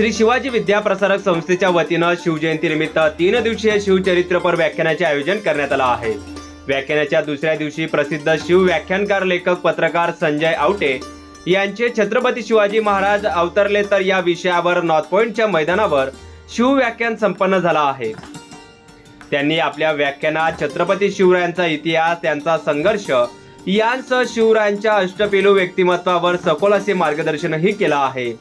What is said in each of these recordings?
श्री शिवाजी विद्याप्रसारक संस्थेच्या वतीनं शिवजयंतीनिमित्त तीन दिवसीय शिवचरित्रपर व्याख्यानाचे आयोजन करण्यात आलं आहे. व्याख्यानाच्या दुसऱ्या दिवशी प्रसिद्ध शिव व्याख्यानकार लेखक पत्रकार संजय आवटे यांचे छत्रपती शिवाजी महाराज अवतरले तर या विषयावर नॉर्थ पॉइंटच्या मैदानावर शिव व्याख्यान संपन्न झाला आहे. त्यांनी आपल्या व्याख्यानात छत्रपती शिवरायांचा इतिहास त्यांचा संघर्ष यांसह शिवरायांच्या अष्टपेलू व्यक्तिमत्वावर सखोल असे मार्गदर्शनही केलं आहे.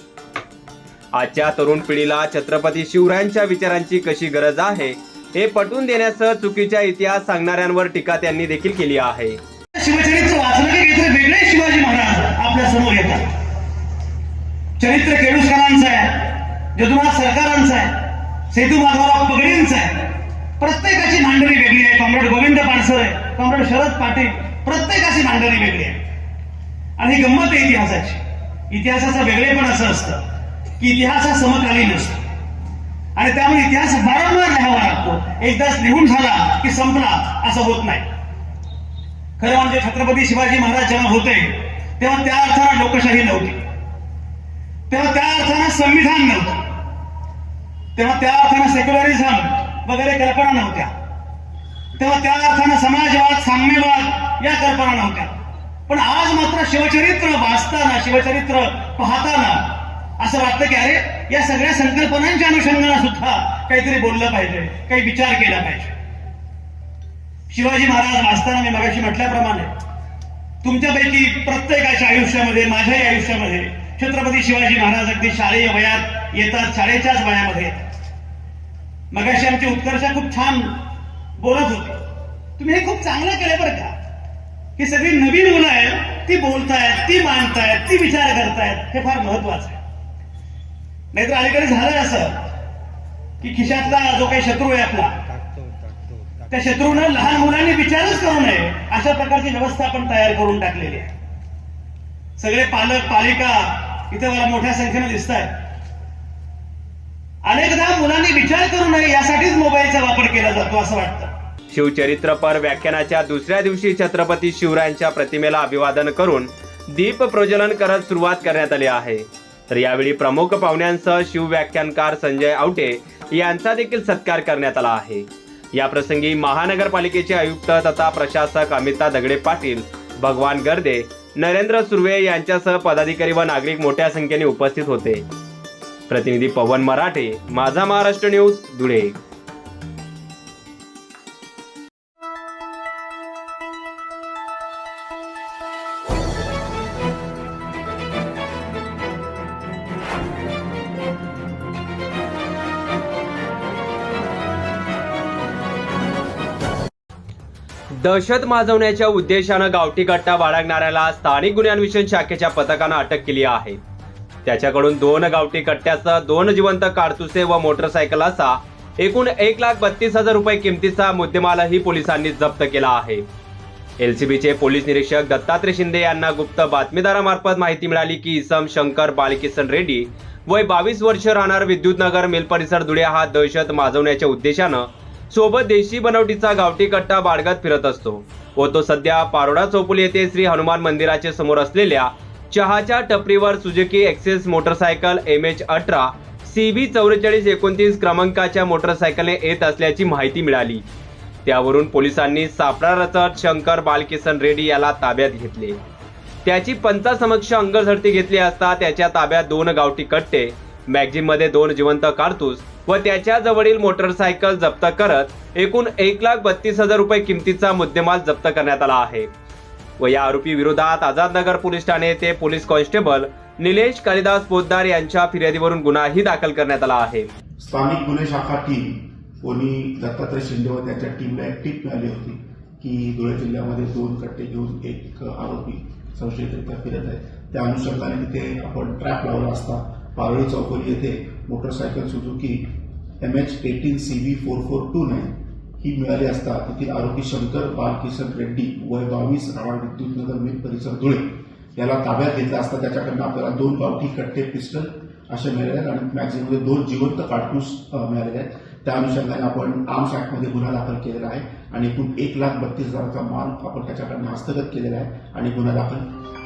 आजच्या तरुण पिढीला छत्रपती शिवरायांच्या विचारांची कशी गरज आहे हे पटवून देण्यासह चुकीच्या इतिहास सांगणाऱ्यांवर टीका त्यांनी देखील केली आहे. शिवचरित्र वाचलं की काहीतरी वेगळे शिवाजी महाराज आपल्यासमोर येतात. चरित्र केळुसकरांचं आहे यदुनाथ सरकारांचं आहे सेतू माधवराव पगडींचं आहे. प्रत्येकाची मांडणी वेगळी आहे. कॉम्रेड गोविंद पानसरे कॉम्रेड शरद पाटील प्रत्येकाची मांडणी वेगळी आहे. आणि ही गंमत आहे इतिहासाची. इतिहासाचं वेगळेपण असं असतं. की इतिहास हा समकालीन असतो. आणि त्यामुळे इतिहास वारंवार लिहावा लागतो. एकदाच लिहून झाला की संपला असं होत नाही. खरं म्हणजे छत्रपती शिवाजी महाराज जेव्हा होते तेव्हा त्या अर्थानं लोकशाही नव्हती. तेव्हा त्या अर्थानं संविधान नव्हतं. तेव्हा त्या अर्थानं सेक्युलरिझम वगैरे कल्पना नव्हत्या. तेव्हा त्या अर्थानं समाजवाद साम्यवाद या कल्पना नव्हत्या. पण आज मात्र शिवचरित्र वाचताना शिवचरित्र पाहताना असं वाटतं की अरे या सगळ्या संकल्पनांच्या अनुषंगाने सुद्धा काहीतरी बोललं पाहिजे काही विचार केला पाहिजे. शिवाजी महाराज वाचताना मी मगाशी म्हटल्याप्रमाणे तुमच्यापैकी प्रत्येकाच्या आयुष्यामध्ये माझ्याही आयुष्यामध्ये छत्रपती शिवाजी महाराज अगदी शालेय वयात येतात शाळेच्याच वयामध्ये येतात. मगाशी आमची उत्कर्षा खूप छान बोलत होती. तुम्ही हे खूप चांगलं केलं बरं का? ही सगळी नवीन मुलं आहेत ती बोलतायत ती मानतायत ती विचार करतायत हे फार महत्वाचं आहे. नाहीतर अलीकडे झालं असं की खिशातला जो काही शत्रू आहे आपला त्या शत्रूनं लहान मुलांनी विचारच करू नये. अशा प्रकारची व्यवस्था आपण तयार करून टाकलेली आहे. सगळे पालक पालिका इथे मला मोठ्या संख्येने दिसत आहेत अनेकदा मुलांनी विचार करू नये यासाठीच मोबाईलचा वापर केला जातो असं वाटतं. शिवचरित्रपर व्याख्यानाच्या दुसऱ्या दिवशी छत्रपती शिवरायांच्या प्रतिमेला अभिवादन करून दीप प्रज्वलन करत सुरुवात करण्यात आली आहे. तर यावेळी प्रमुख पाहुण्यांसह शिवव्याख्यानकार संजय आवटे यांचा देखील सत्कार करण्यात आला आहे. या प्रसंगी महानगरपालिकेचे आयुक्त तथा प्रशासक अमिता दगडे पाटील भगवान गर्दे नरेंद्र सुर्वे यांच्यासह पदाधिकारी व नागरिक मोठ्या संख्येने उपस्थित होते. प्रतिनिधी पवन मराठे माझा महाराष्ट्र न्यूज धुळे. दहशत माजवण्याच्या उद्देशानं गावठी कट्टा बाळगणाऱ्याला स्थानिक गुन्हे अन्वेषण शाखेच्या पथकानं अटक केली आहे. त्याच्याकडून दोन गावठी कट्ट्यासह दोन जिवंत काडतुसे व मोटरसायकल असा एकूण एक लाख बत्तीस हजार रुपये किमतीचा मुद्देमालही पोलिसांनी जप्त केला आहे. एलसीबीचे पोलीस निरीक्षक दत्तात्रय शिंदे यांना गुप्त बातमीदारामार्फत माहिती मिळाली की इसम शंकर बालकिशन रेड्डी वय बावीस वर्ष राहणार विद्युतनगर मिल परिसर धुळे हा दहशत माजवण्याच्या उद्देशानं सोबत देशी बनावटीचा गावठी कट्टा बाळगत फिरत असतो व तो सध्या पारोडा चौपुली येथे श्री हनुमान मंदिराचे समोर असलेल्या चहाच्या टपरीवर Suzuki Access motorcycle M H अठरा सी बी चौवेचाळीस एकोणतीस क्रमांकाच्या मोटरसायकलने येत असल्याची माहिती मिळाली. त्यावरून पोलिसांनी सापळा रचत शंकर बालकिसन रेड्डी याला ताब्यात घेतले. त्याची पंचासमक्ष अंगझडती घेतली असता त्याच्या ताब्यात दोन गावठी कट्टे मॅगझिनमध्ये दोन जिवंत कारतूस व त्याच्या जवळील मोटरसायकल जप्त करत एकूण एक लाख बत्तीस हजार रुपये किमतीचा मुद्देमाल जप्त करण्यात आला आहे. व या आरोपी विरोधात आझादनगर पोलीस ठाणे येथे पोलीस कॉन्स्टेबल निलेश कालिदास पोद्दार यांच्या फिर्यादीवरून गुन्हाही दाखल करण्यात आला आहे. स्थानिक गुन्हे शाखा टीम कोणी दत्तात्रय शिंदे व त्याच्या टीमला एक टीप मिळाली होती की धुळे जिल्ह्यामध्ये दोन कट्टे घेऊन एक आरोपी संशयितरित्या फिरत आहे. त्या अनुषंगाने तिथे आपण ट्रॅप लावला असता. पारळी चौकोली येथे motorcycle Suzuki M H eighteen C V four four two nine ही मिळाली असता तेथील आरोपी शंकर बालकिशन रेड्डी वय बावीस राहणार विद्युतनगर मिल परिसर धुळे याला ताब्यात घेतला असता त्याच्याकडनं आपल्याला दोन गावठी कट्टे पिस्टल असे मिळाले आहेत आणि मॅगझिनमध्ये दोन जिवंत काडतूस मिळालेले आहेत. त्या अनुषंगाने आपण आर्म्स ऍक्टमध्ये गुन्हा दाखल केलेला आहे आणि एकूण एक लाख बत्तीस हजाराचा माल आपण त्याच्याकडनं हस्तगत केलेला आहे आणि गुन्हा दाखल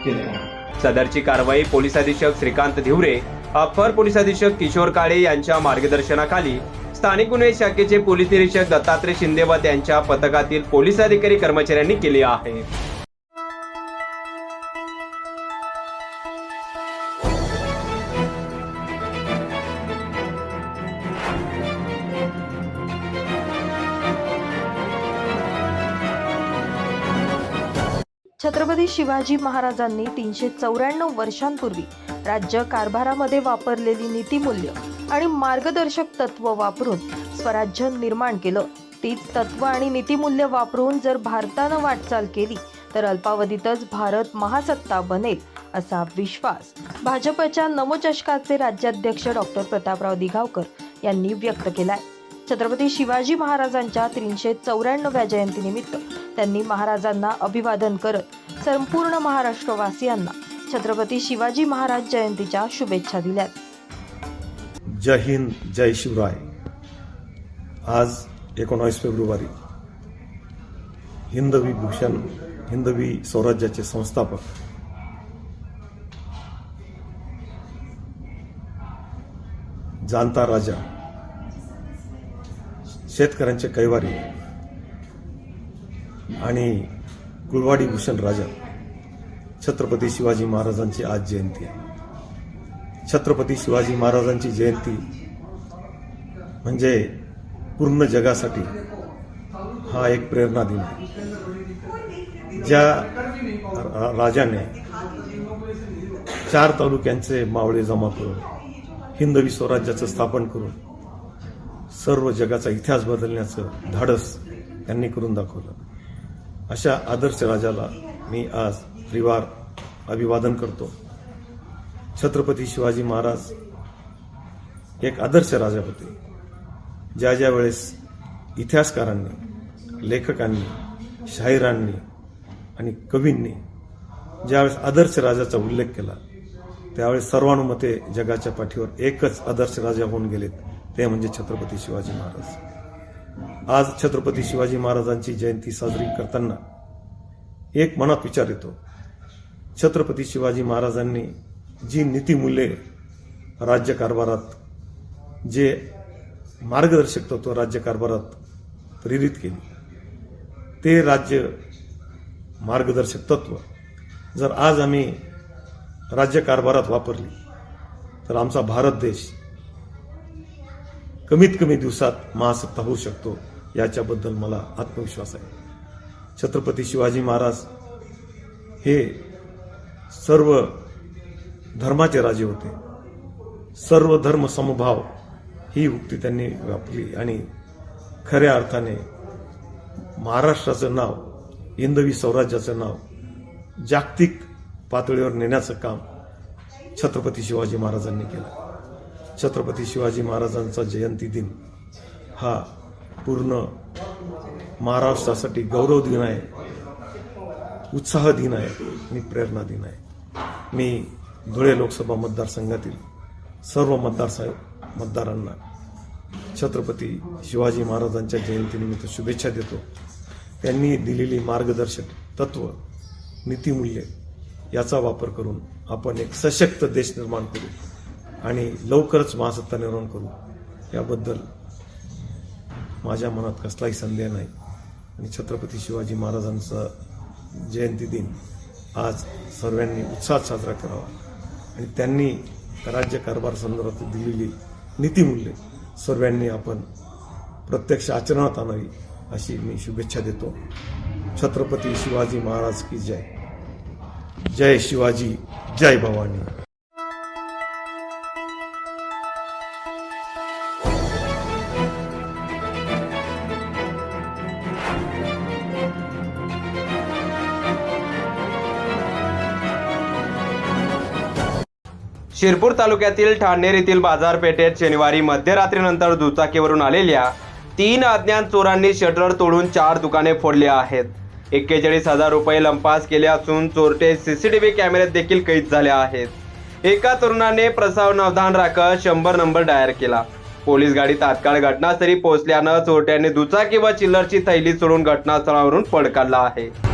केलेला आहे. सदरची कारवाई पोलीस अधीक्षक श्रीकांत धिवरे अप्पर पोलीस अधीक्षक किशोर काळे यांच्या मार्गदर्शनाखाली स्थानिक गुन्हे शाखेचे पोलीस निरीक्षक दत्तात्रय शिंदे व त्यांच्या पथकातील पोलीस अधिकारी कर्मचाऱ्यांनी केली आहे शिवाजी महाराजांनी तीनशे चौऱ्याण्णव वर्षांपूर्वी राज्य कारभारामध्ये वापरलेली नीतिमूल्य आणि मार्गदर्शक तत्व वापरून स्वराज्य निर्माण केलं. तीच तत्व आणि नीतिमूल्य वापरून जर भारतानं वाटचाल केली तर अल्पावधीतच भारत महासत्ता बनेल असा विश्वास भाजपच्या नमोचषकाचे राज्याध्यक्ष डॉक्टर प्रतापराव दिघावकर यांनी व्यक्त केलाय. छत्रपती शिवाजी महाराजांच्या तीनशे चौऱ्याण्णव्या जयंतीनिमित्त त्यांनी महाराजांना अभिवादन करत संपूर्ण महाराष्ट्रवासियांना छत्रपती शिवाजी महाराज जयंतीच्या शुभेच्छा दिल्यात. जय हिंद जय शिवराय. आज एकोणावीस फेब्रुवारी. हिंदवी भूषण हिंदवी स्वराज्याचे संस्थापक. जाणता राजा. शेतकऱ्यांचे कैवारी. आणि गुळवाडी भूषण राजा छत्रपती शिवाजी महाराजांची आज जयंती आहे. छत्रपती शिवाजी महाराजांची जयंती म्हणजे पूर्ण जगासाठी हा एक प्रेरणा दिन आहे. ज्या राजाने चार तालुक्यांचे मावळे जमा करून हिंदवी स्वराज्याचं स्थापन करून सर्व जगाचा इतिहास बदलण्याचं धाडस त्यांनी करून दाखवलं. अशा आदर्श राजाला मी आज त्रिवार अभिवादन करतो. छत्रपती शिवाजी महाराज एक आदर्श राजा होते. ज्या ज्या वेळेस इतिहासकारांनी लेखकांनी शाहिरांनी आणि कवींनी ज्यावेळेस आदर्श राजाचा उल्लेख केला त्यावेळेस सर्वानुमते जगाच्या पाठीवर एकच आदर्श राजा होऊन गेलेत ते म्हणजे छत्रपती शिवाजी महाराज. आज छत्रपती शिवाजी महाराजांची जयंती साजरी करताना एक मनात विचार येतो. छत्रपती शिवाजी महाराजांनी जी नीतिमूल्ये राज्यकारभारात जे मार्गदर्शक तत्व राज्यकारभारात प्रेरित केली ते राज्य मार्गदर्शक तत्व जर आज आम्ही राज्यकारभारात वापरली तर आमचा भारत देश कमीत कमी दिवसात महासत्ता होऊ शकतो. याच्याबद्दल मला आत्मविश्वास आहे. छत्रपती शिवाजी महाराज हे सर्व धर्माचे राजे होते. सर्व धर्म समभाव ही उक्ती त्यांनी व्यापली आणि खऱ्या अर्थाने महाराष्ट्राचं नाव हिंदवी स्वराज्याचं नाव जागतिक पातळीवर नेण्याचं काम छत्रपती शिवाजी महाराजांनी केलं. छत्रपती शिवाजी महाराजांचा जयंती दिन हा पूर्ण महाराष्ट्रासाठी गौरव दिन आहे. उत्साह दिन आहे. आणि प्रेरणा दिन आहे. मी धुळे लोकसभा मतदारसंघातील सर्व मतदार मतदारांना छत्रपती शिवाजी महाराजांच्या जयंतीनिमित्त शुभेच्छा देतो. त्यांनी दिलेली मार्गदर्शक तत्व नीतिमूल्य याचा वापर करून आपण एक सशक्त देश निर्माण करू आणि लवकरच महासत्ता निर्माण करू. याबद्दल माझ्या मनात कसलाही संदेह नाही. आणि छत्रपती शिवाजी महाराजांचा जयंती दिन आज सर्वांनी उत्साहात साजरा करावा. आणि त्यांनी राज्यकारभार संदर्भात दिलेली नीतिमूल्ये सर्वांनी आपण प्रत्यक्ष आचरणात आणावी अशी मी शुभेच्छा देतो. छत्रपती शिवाजी महाराज की जय. जय शिवाजी जय भवानी. शिरपूर तालुक्यातील ठाणेर येथील बाजारपेठेत शनिवारी मध्यरात्रीनंतर दुचाकीवरून आलेल्या तीन अज्ञात चोरांनी शटर तोडून चार दुकाने फोडली आहेत. एक्केचाळीस हजार रुपये लंपास केले असून चोरटे सीसीटीव्ही कॅमेऱ्यात देखील कैद झाले आहेत. एका तरुणाने प्रसाव नवधान राखत शंभर नंबर डायर केला. पोलीस गाडी तात्काळ घटनास्थळी पोहोचल्यानं चोरट्याने दुचाकी व चिल्लरची थैली सोडून घटनास्थळावरून पळ काढला आहे.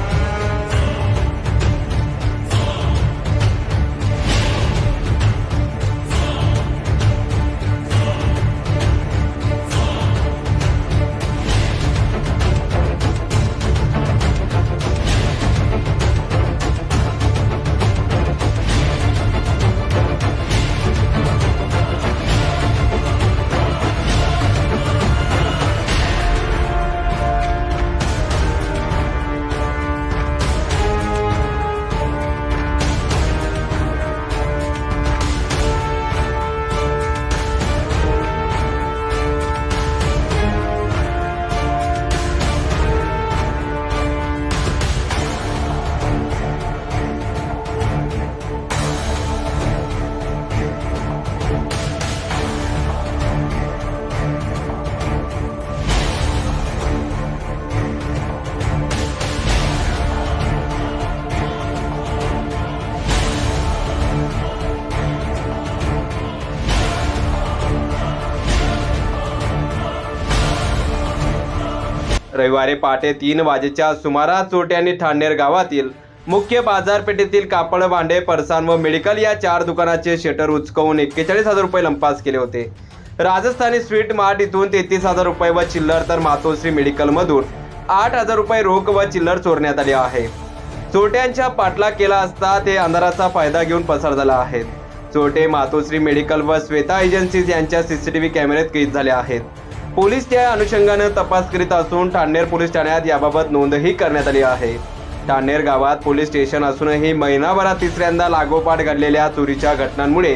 रविवारी पहाटे तीन वाजेच्या सुमारास चोरट्यांनी ठाणेर गावातील मुख्य बाजारपेठेतील कापड भांडे परसान व मेडिकल या चार दुकानाचे शटर उचकवून एक्केचाळीस हजार रुपये लंपास केले होते. राजस्थानी स्वीट मार्ट इथून तेहतीस हजार रुपये व चिल्लर तर मातोश्री मेडिकलमधून आठ हजार रुपये रोख व चिल्लर चोरण्यात आले आहे. चोरट्यांच्या पाठलाग केला असता ते अंधाराचा फायदा घेऊन पसार झाला आहेत. चोरटे मातोश्री मेडिकल व श्वेता एजन्सीज यांच्या सीसीटीव्ही कॅमेऱ्यात कैद झाले आहेत. पोलीस त्या अनुषंगानं तपास करीत असून ठाणेर पोलीस ठाण्यात याबाबत नोंदही करण्यात आली आहे. ठाणेर गावात पोलीस स्टेशन असूनही महिनाभरात तिसऱ्यांदा लागोपाठ घडलेल्या चोरीच्या घटनांमुळे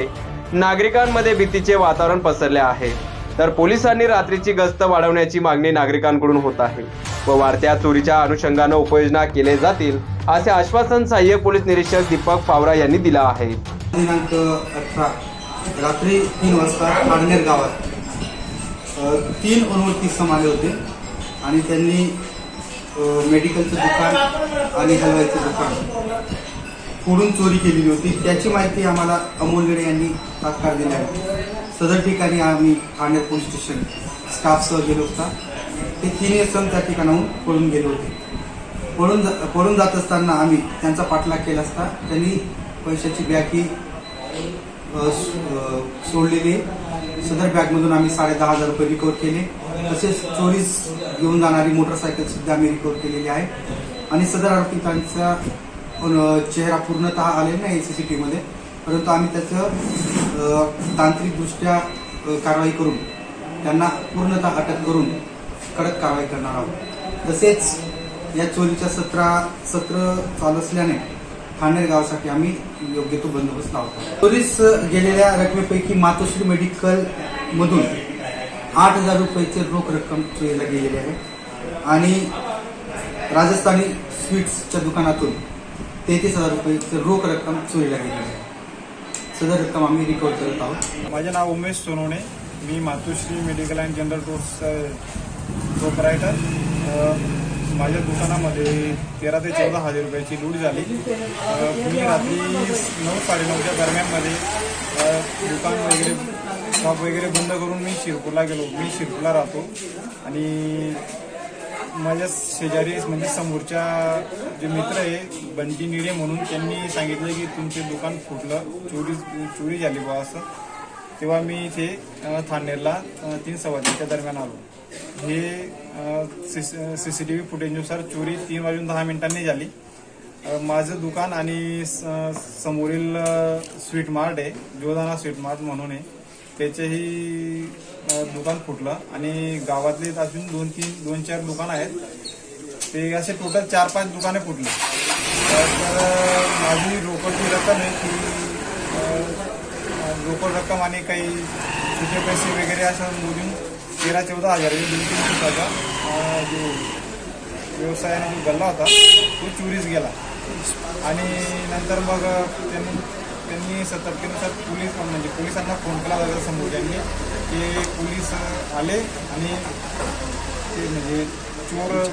नागरिकांमध्ये भीतीचे वातावरण पसरले आहे. तर पोलिसांनी रात्रीची गस्त वाढवण्याची मागणी नागरिकांकडून होत आहे व वाढत्या चोरीच्या अनुषंगानं उपाययोजना केले जातील असे आश्वासन सहाय्यक पोलीस निरीक्षक दीपक फावरा यांनी दिलं आहे. दिनांक अठरा रात्री तीन वाजता गावात तीन अनुवर्ती सम आले होते आणि त्यांनी मेडिकलचं दुकान आणि हलवायचं दुकान फोडून चोरी केलेली होती. त्याची माहिती आम्हाला अमोलगडे यांनी तात्काळ दिली आहे. सदर ठिकाणी आम्ही ठाणे पोलीस स्टेशन स्टाफसह गेलो होता. ते तिन्ही सण त्या ठिकाणाहून पळून गेले होते. पळून जा पळून जात असताना आम्ही त्यांचा पाठलाग केला असता. त्यांनी पैशाची बॅग ही सोडलेली सदर बॅगमधून आम्ही साडे दहा हजार रुपये रिकवर केले. तसेच चोरीस घेऊन जाणारी मोटरसायकल सुद्धा आम्ही रिकवर केलेली आहे. आणि सदर आरोपितांचा चेहरा पूर्णतः आलेला नाही सी सी टी मध्ये. परंतु आम्ही त्याचं तांत्रिकदृष्ट्या कारवाई करून त्यांना पूर्णतः अटक करून कडक कारवाई करणार आहोत. तसेच या चोरीच्या सत्रा सत्र चालू असल्याने ठाणे गावासाठी आम्ही योग्य तो बंदोबस्त लावतो. चोरीस गेलेल्या रकमेपैकी मातोश्री मेडिकल मधून आठ हजार रुपयाचे रोख रक्कम चोरीला गेलेली आहे. आणि राजस्थानी स्वीट्सच्या दुकानातून तेहतीस हजार रुपयाचे रोख रक्कम चोरीला गेलेली आहे. सदर रक्कम आम्ही रिकवर करत आहोत. माझे नाव उमेश सोनवणे. मी Matoshri medical and general tours proprietor माझ्या दुकानामध्ये तेरा ते चौदा हजार रुपयाची लूट झाली. मी रात्री नऊ साडेनऊच्या दरम्यानमध्ये दुकान वगैरे शॉप वगैरे बंद करून मी शिरपूरला गेलो. मी शिरपूरला राहतो. आणि माझ्या शेजारी म्हणजे समोरच्या जे मित्र आहे बंटी निडे म्हणून त्यांनी सांगितलं की तुमचे दुकान फुटलं चोरी चोरी झाली बा असं. तेव्हा मी इथे थानेरला तीन सव्वा तीनच्या दरम्यान आलो. हे सी सी टी व्ही फुटेजनुसार चोरी तीन वाजून दहा मिनिटांनी झाली. माझं दुकान आणि स- समोरील स्वीट मार्ट आहे जोदाना स्वीट मार्ट म्हणून आहे. त्याचेही दुकान फुटलं आणि गावातले अजून दोन तीन दोन चार दुकान आहेत. ते असे टोटल चार पाच दुकाने फुटली. तर माझी रोकडची रक्कम आहे ती रोकड रक्कम आणि काही सुटे पैसे वगैरे असं मोजून तेरा चौदा हजार दोन तीन दिवसाचा जो व्यवसायाने जो गल्ला होता तो चोरीस गेला. आणि नंतर मग त्यांनी त्यांनी सतर्कतेनुसार पोलीस म्हणजे पोलिसांना फोन केला होता समोर त्यांनी ते पोलीस आले आणि ते म्हणजे चोर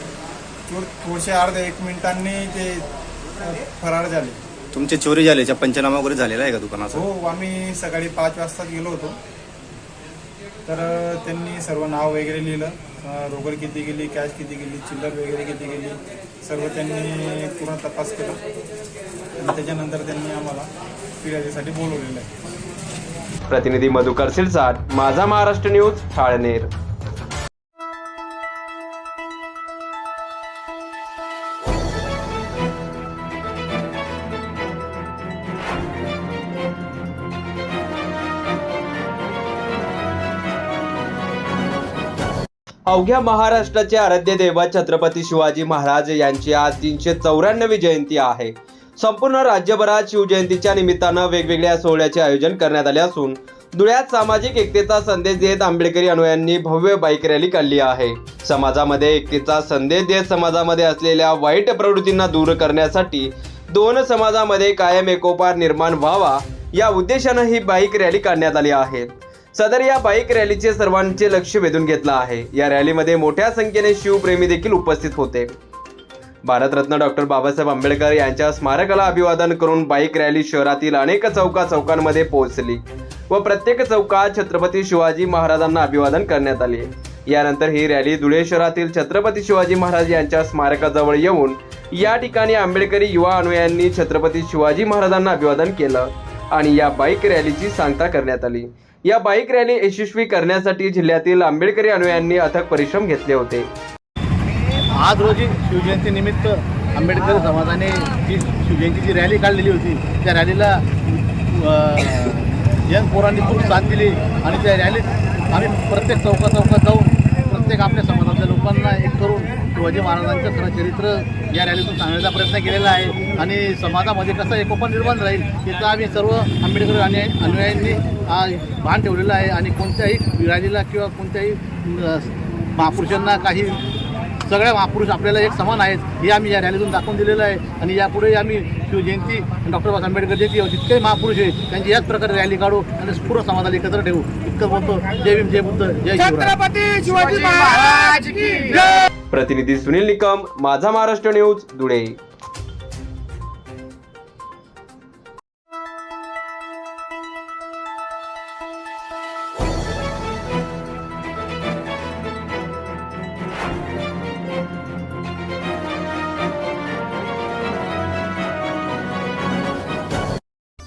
चोर थोडशे अर्ध्या एक मिनिटांनी ते फरार झाले. तुमचे चोरी झाल्याच्या पंचनामा वगैरे झालेला आहे का दुकानाचा? हो आम्ही सकाळी पाच वाजता गेलो होतो. तर त्यांनी सर्व नाव वगैरे लिहिलं. अ, रोकड किती गेली कॅश किती गेली चिल्लर वगैरे किती गेली सर्व त्यांनी पूर्ण तपास केला. आणि त्याच्यानंतर त्यांनी आम्हाला फिर्यादीसाठी बोलवलेलं आहे. प्रतिनिधी मधुकर सिरसाट माझा महाराष्ट्र न्यूज ठाळनेर अवघ्या महाराष्ट्राचे आराध्य देवा छत्रपती शिवाजी महाराज यांची आज तीनशे चौऱ्याण्णवी जयंती आहे. संपूर्ण राज्यभरात शिवजयंतीच्या निमित्तानं वेगवेगळ्या सोहळ्याचे आयोजन करण्यात आले असून धुळ्यात सामाजिक एकतेचा संदेश देत आंबेडकरी अनुयांनी भव्य बाईक रॅली काढली आहे. समाजामध्ये एकतेचा संदेश देत समाजामध्ये असलेल्या वाईट प्रवृत्तींना दूर करण्यासाठी दोन समाजामध्ये कायम एकोपार निर्माण व्हावा या उद्देशानं ही बाईक रॅली काढण्यात आली आहे. सदर या बाईक रॅलीचे सर्वांचे लक्ष वेधून घेतलं आहे. या रॅलीमध्ये मोठ्या संख्येने शिवप्रेमी देखील उपस्थित होते. भारतरत्न डॉक्टर बाबासाहेब आंबेडकर यांच्या स्मारकाला अभिवादन करून बाईक रॅली शहरातील अनेक चौका चौकांमध्ये पोहोचली व प्रत्येक चौकात छत्रपती शिवाजी महाराजांना अभिवादन करण्यात आले. यानंतर ही रॅली धुळे शहरातील छत्रपती शिवाजी महाराज यांच्या स्मारकाजवळ येऊन या ठिकाणी आंबेडकरी युवा अनुयायांनी छत्रपती शिवाजी महाराजांना अभिवादन केलं आणि या बाईक रॅलीची सांगता करण्यात आली. या बाईक रॅली यशस्वी करण्यासाठी जिल्ह्यातील आंबेडकरी अनुयायांनी अथक परिश्रम घेतले होते. आज रोजी शिवजयंतीनिमित्त आंबेडकर समाजाने जी शिवजयंतीची रॅली काढलेली होती त्या रॅलीला यंग पोरांनी खूप साथ दिली आणि त्या रॅलीत आम्ही प्रत्येक चौका चौकात जाऊन प्रत्येक आपल्या समाजातल्या लोकांना एक करून शिवाजी महाराजांचं खरं चरित्र या रॅलीतून सांगण्याचा प्रयत्न केलेला आहे. आणि समाजामध्ये कसं एकोपण निर्माण राहील याचा आम्ही सर्व आंबेडकर आणि अनुयायांनी भान ठेवलेलं आहे. आणि कोणत्याही रॅलीला किंवा कोणत्याही महापुरुषांना काही सगळ्या महापुरुष आपल्याला एक समान आहेत. हे आम्ही या रॅलीतून दाखवून दिलेलं आहे. आणि यापुढे आम्ही शिवजयंती डॉक्टर बाबासाहेब आंबेडकर जयंती जितके महापुरुष आहे त्यांची याच प्रकारे रॅली काढू आणि पूर्ण समाजाला एकत्र ठेवू. इतकं बोलतो. जय भीम जय बुद्ध जय शिवराय. प्रतिनिधी सुनील निकम माझा महाराष्ट्र न्यूज धुळे.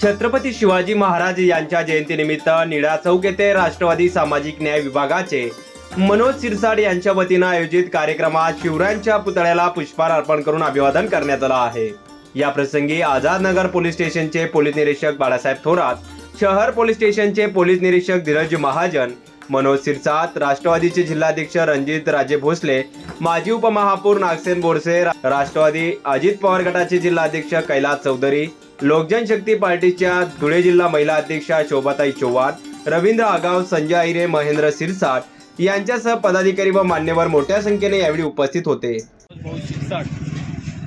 छत्रपती शिवाजी महाराज यांच्या जयंतीनिमित्त निळा चौक येथे राष्ट्रवादी सामाजिक न्याय विभागाचे मनोज सिरसाड यांच्या वतीनं आयोजित कार्यक्रमात शिवरायांच्या पुतळ्याला पुष्पहार अर्पण करून अभिवादन करण्यात आलं आहे. या प्रसंगी आझाद नगर पोलीस स्टेशनचे पोलीस निरीक्षक बाळासाहेब थोरात शहर पोलीस स्टेशनचे पोलीस निरीक्षक धीरज महाजन मनोज सिरसात राष्ट्रवादीचे जिल्हाध्यक्ष रणजित राजे भोसले माजी उपमहापौर नागसेन बोरसे राष्ट्रवादी अजित पवार गटाचे जिल्हाध्यक्ष कैलास चौधरी लोकजनशक्ती पार्टीच्या धुळे जिल्हा महिला अध्यक्षा शोभाताई चव्हाण रवींद्र आगाव संजय आहिरे महेंद्र सिरसाट यांच्यासह पदाधिकारी व मान्यवर मोठ्या संख्येने यावेळी उपस्थित होते.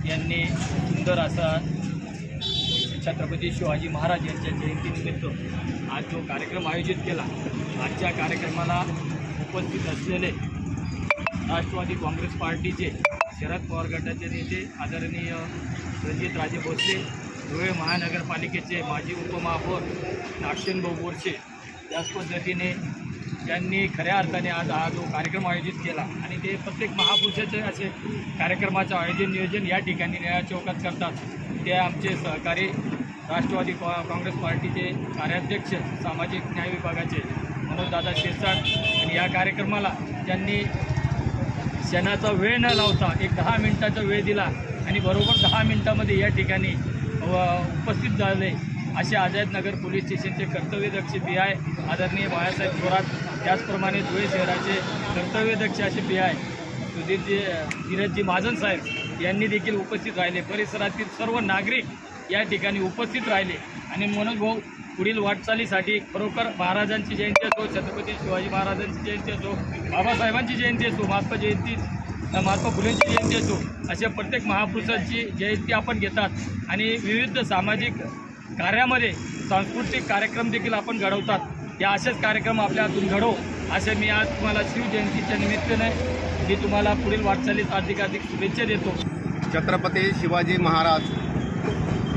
यांनी सुंदर असा छत्रपती शिवाजी महाराज यांच्या जयंतीनिमित्त आज जो कार्यक्रम आयोजित केला आजच्या कार्यक्रमाला उपस्थित असलेले राष्ट्रवादी काँग्रेस पार्टीचे शरद पवार गटाचे नेते आदरणीय रणजित राजे भोसले धुळे महानगरपालिकेचे माजी उपमहापौर नागशेनभाऊ बोरसे त्याच पद्धतीने त्यांनी खऱ्या अर्थाने आज हा जो कार्यक्रम आयोजित केला आणि ते प्रत्येक महापुरुषाचे असे कार्यक्रमाचं आयोजन नियोजन या ठिकाणी निळ्या चौकात करतात. ते आमचे सहकारी राष्ट्रवादी काँग्रेस पार्टीचे कार्याध्यक्ष सामाजिक न्याय विभागाचे मनोजदादा शिरसाट आणि या कार्यक्रमाला त्यांनी क्षणाचा वेळ न लावता एक दहा मिनिटाचा वेळ दिला आणि बरोबर दहा मिनिटामध्ये या ठिकाणी व उपस्थित झाले. असे आझादनगर पोलीस स्टेशनचे कर्तव्यदक्ष पी आय आदरणीय बाळासाहेब थोरात त्याचप्रमाणे धुळे शहराचे कर्तव्यदक्ष असे पी आय सुधीरजी धीरजजी महाजन साहेब यांनी देखील उपस्थित राहिले. परिसरातील सर्व नागरिक या ठिकाणी उपस्थित राहिले. आणि मनोज भाऊ पुढील वाटचालीसाठी खरोखर महाराजांची जयंती असो छत्रपती शिवाजी महाराजांची जयंती असो बाबासाहेबांची जयंती असो महात्मा जयंती महात्मा फुलेंची जयंती असो अशा प्रत्येक महापुरुषांची जयंती आपण घेतात. आणि विविध सामाजिक कार्यामध्ये सांस्कृतिक कार्यक्रम देखील आपण घडवतात. या असेच कार्यक्रम आपल्या हातून घडव असे मी आज तुम्हाला शिवजयंतीच्या निमित्ताने मी तुम्हाला पुढील वाटचालीस अधिकाधिक अधिक शुभेच्छा देतो. छत्रपती शिवाजी महाराज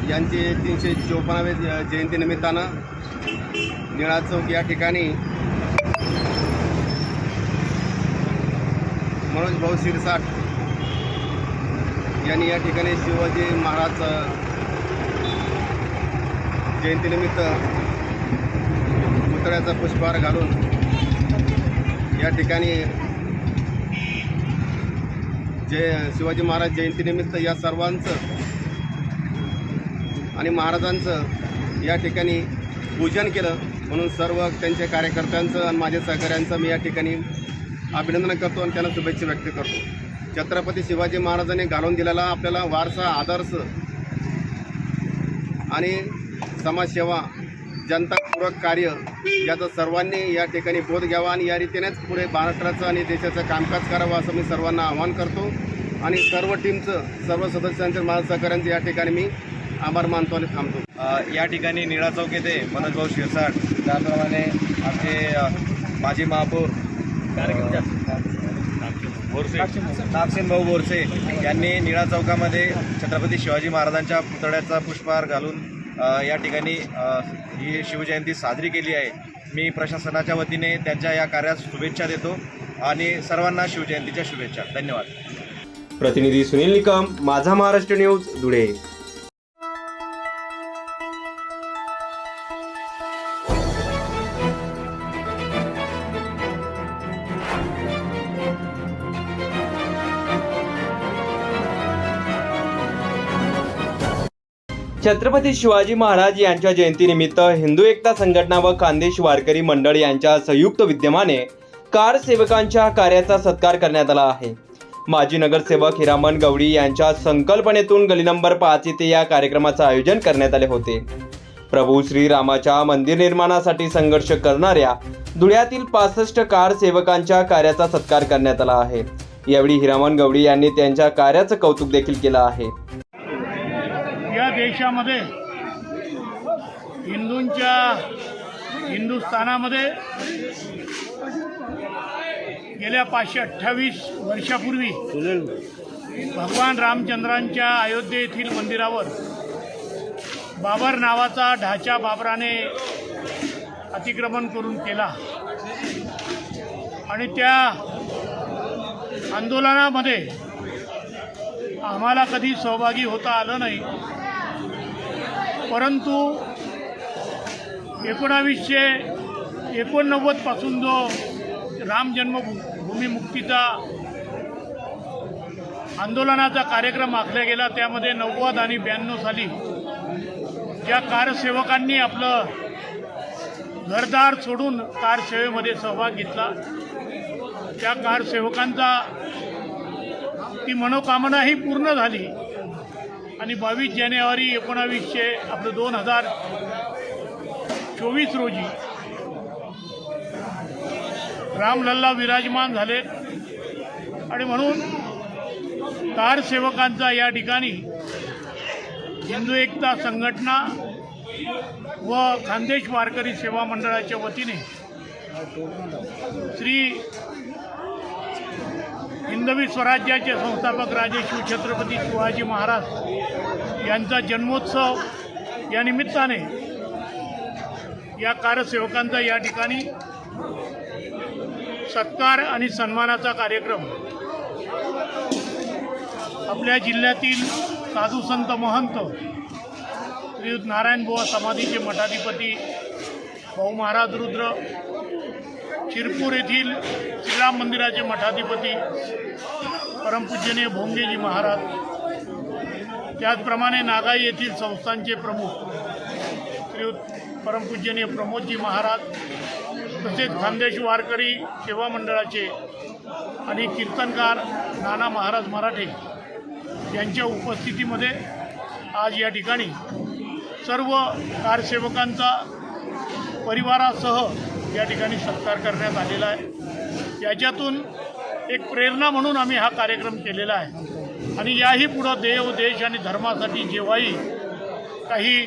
यांचे तीनशे चोपन्नावे जयंतीनिमित्तानं निळा चौक या ठिकाणी मनोज भाऊ शिरसाट यांनी या ठिकाणी शिवाजी महाराज जयंतीनिमित्त पुतळ्याचा पुष्पहार घालून या ठिकाणी जय शिवाजी महाराज जयंतीनिमित्त या सर्वांचं आणि महाराजांचं या ठिकाणी पूजन केलं. म्हणून सर्व त्यांच्या कार्यकर्त्यांचं आणि माझ्या सहकाऱ्यांचं मी या ठिकाणी अभिनंदन करतो आणि त्यांना शुभेच्छा व्यक्त करतो. छत्रपती शिवाजी महाराजांनी घालून दिलेला आपल्याला वारसा आदर्श आणि समाजसेवा जनतापूरक कार्य याचं सर्वांनी या ठिकाणी बोध घ्यावा आणि या रीतीनेच पुढे महाराष्ट्राचं आणि देशाचं कामकाज करावं असं मी सर्वांना आवाहन करतो. आणि सर्व टीमचं सर्व सदस्यांचं माझ्या सहकाऱ्यांचं या ठिकाणी मी आभार मानतो आणि थांबतो. या ठिकाणी निळा चौक येथे मनोज भाऊ शिरसाट त्याप्रमाणे आमचे माजी महापौर बोरसे नागसेन भाऊ बोरसे. यांनी निळा चौकामध्ये छत्रपती शिवाजी महाराजांच्या पुतळ्याचा पुष्पहार घालून या ठिकाणी ही शिवजयंती साजरी केली आहे. मी प्रशासनाच्या वतीने त्यांच्या या कार्यास शुभेच्छा देतो आणि सर्वांना शिवजयंतीच्या शुभेच्छा. धन्यवाद. प्रतिनिधी सुनील निकम माझा महाराष्ट्र न्यूज धुळे. छत्रपती शिवाजी महाराज यांच्या जयंतीनिमित्त हिंदू एकता संघटना व खानदेश वारकरी मंडळ यांच्या संयुक्त विद्यमाने कार सेवकांच्या कार्याचा सत्कार करण्यात आला आहे. माजी नगरसेवक हिरामन गवडी यांच्या संकल्पनेतून गली नंबर पाच येथे या कार्यक्रमाचं आयोजन करण्यात आले होते. प्रभू श्रीरामाच्या मंदिर निर्माणासाठी संघर्ष करणाऱ्या धुळ्यातील पासष्ट कार सेवकांच्या कार्याचा सत्कार करण्यात आला आहे. यावेळी हिरामन गवडी यांनी त्यांच्या कार्याचं कौतुक देखील केलं आहे. देशामध्ये हिंदूंच्या हिंदुस्थानामध्ये गेल्या पाचशे अठ्ठावीस वर्षापूर्वी भगवान रामचंद्रांच्या अयोध्ये येथील मंदिरावर बाबर नावाचा ढाचा बाबराने अतिक्रमण करून केला. आणि त्या आंदोलनामध्ये आम्हाला कधी सहभागी होता आलं नाही. परंतु एकोणावीसशे एकोणनव्वदपासून जो राम जन्मभूमी मुक्तीचा आंदोलनाचा कार्यक्रम आखला गेला त्यामध्ये नव्वद आणि ब्याण्णव साली ज्या कारसेवकांनी आपलं घरदार सोडून कारसेवेमध्ये सहभाग घेतला त्या कारसेवकांचा ती मनोकामनाही पूर्ण झाली. आणि बावीस जानेवारी एकोणावीसशे आपलं दोन हजार चोवीस रोजी रामलल्ला विराजमान झाले. आणि म्हणून कारसेवकांचा या ठिकाणी हिंदू एकता संघटना व खानदेश वारकरी सेवा मंडळाच्या वतीने श्री हिंदवी स्वराज्याचे संस्थापक राजे शिवछत्रपती शिवाजी महाराज यांचा जन्मोत्सव या निमित्ताने या कारसेवकांचा या ठिकाणी सत्कार आणि सन्मानाचा कार्यक्रम आपल्या जिल्ह्यातील साधू संत महंत श्रीयुत नारायण बुवा समाधीचे मठाधिपती भाऊ महाराज रुद्र शिरपूर येथील श्रीराम मंदिराचे मठाधिपती परमपूजनीय भोंगेजी महाराज त्याचप्रमाणे नागाई येथील संस्थांचे प्रमुख श्रीयुत परमपूजनीय प्रमोदजी महाराज तसेच खानदेश वारकरी सेवा मंडळाचे आणि कीर्तनकार नाना महाराज मराठे यांच्या उपस्थितीमध्ये आज या ठिकाणी सर्व कारसेवकांचा परिवारासह या ठिकाणी सत्कार करण्यात आलेला आहे. याच्यातून एक प्रेरणा म्हणून आम्ही हा कार्यक्रम केलेला आहे. आणि याही पुढं देव देश आणि धर्मासाठी जेव्हाही काही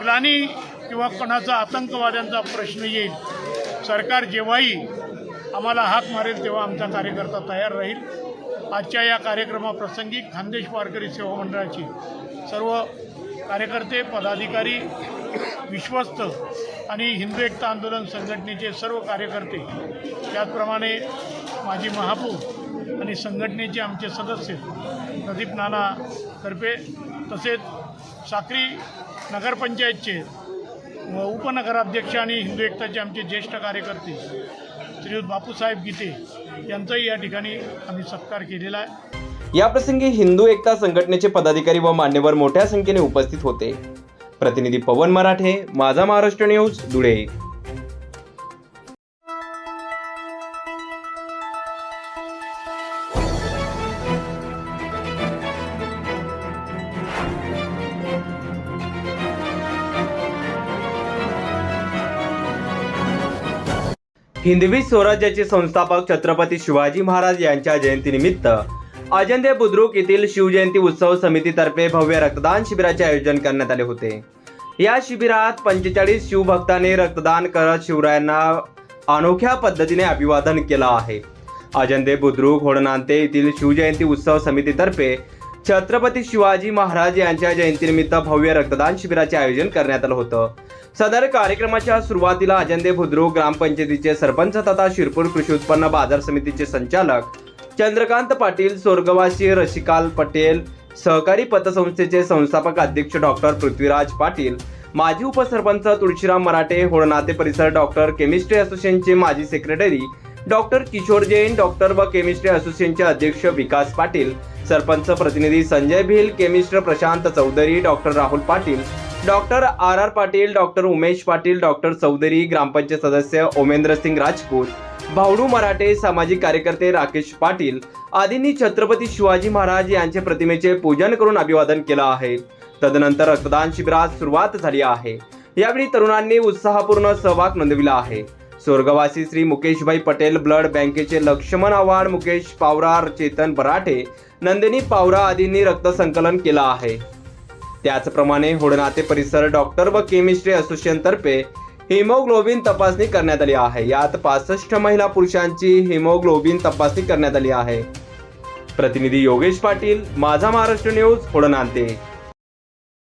ग्लानी किंवा कोणाचा आतंकवाद्यांचा प्रश्न येईल सरकार जेव्हाही आम्हाला हाक मारेल तेव्हा आमचा कार्यकर्ता तयार राहील. आजच्या या कार्यक्रमाप्रसंगी खानदेश वारकरी सेवा मंडळाची सर्व कार्यकर्ते पदाधिकारी विश्वस्त आणि हिंदू एकता आंदोलन संघटनेचे सर्व कार्यकर्ते त्याचप्रमाणे माजी महापौर आणि संघटनेचे आमचे सदस्य प्रदीप नाना तर्फे तसेच साक्री नगरपंचायतचे उपनगराध्यक्ष आणि हिंदू एकताचे आमचे ज्येष्ठ कार्यकर्ते श्रीयुत बापूसाहेब गीते यांचाही या ठिकाणी आम्ही सत्कार केलेला आहे. याप्रसंगी हिंदू एकता संघटनेचे पदाधिकारी व मान्यवर मोठ्या संख्येने उपस्थित होते. प्रतिनिधी पवन मराठे माझा महाराष्ट्र न्यूज धुळे. हिंदवी स्वराज्याचे संस्थापक छत्रपती शिवाजी महाराज यांच्या जयंतीनिमित्त अजंदे बुद्रुक येथील शिवजयंती उत्सव समितीतर्फे भव्य रक्तदान शिबिराचे आयोजन करण्यात आले होते. या शिबिरात पंचेचाळीस शिवभक्तांनी रक्तदान करत शिवरायांना अनोख्या पद्धतीने अभिवादन केलं आहे. अजंदे बुद्रुक होडनांते येथील शिवजयंती उत्सव समितीतर्फे छत्रपती शिवाजी महाराज यांच्या जयंतीनिमित्त भव्य रक्तदान शिबिराचे आयोजन करण्यात आलं होतं. सदर कार्यक्रमाच्या सुरुवातीला अजंदे बुद्रुक ग्रामपंचायतीचे सरपंच तथा शिरपूर कृषी उत्पन्न बाजार समितीचे संचालक चंद्रकांत पाटील स्वर्गवासी रशिकाल पटेल सहकारी पतसंस्थेचे संस्थापक अध्यक्ष डॉक्टर पृथ्वीराज पाटील माजी उपसरपंच तुळशीराम मराठे होळनाते परिसर डॉक्टर केमिस्ट्री असोसिएशनचे माजी secretary doctor Kishor Jain doctor व केमिस्ट्री असोसिएशनचे अध्यक्ष विकास पाटील सरपंच प्रतिनिधी Sanjay Bhil chemist Prashant Chaudhari doctor Rahul Patil doctor R R Patil doctor Umesh Patil doctor Chaudhari gram panchayat सदस्य ओमेंद्र सिंग राजपूत भावडू मराठे सामाजिक कार्यकर्ते राकेश पाटील आदींनी छत्रपती शिवाजी महाराज यांचे प्रतिमेचे पूजन करून अभिवादन केलं आहे. तदनंतर रक्तदान शिबिरास सुरुवात झाली आहे. यावेळी तरुणांनी उत्साहपूर्ण सहभाग नोंदविला आहे. स्वर्गवासी श्री मुकेशभाई पटेल ब्लड बँकेचे लक्ष्मण आव्हाड मुकेश पावरार चेतन बराठे नंदिनी पावरा आदींनी रक्त संकलन केलं आहे. त्याचप्रमाणे होडनाते परिसर डॉक्टर व केमिस्ट्री असोसिएशनतर्फे हिमोग्लोबिन तपासणी करण्यात आली आहे. यात पासष्ट महिला पुरुषांची हिमोग्लोबिन तपासणी करण्यात आली आहे. प्रतिनिधी योगेश पाटील माझा महाराष्ट्र न्यूज होडनाते.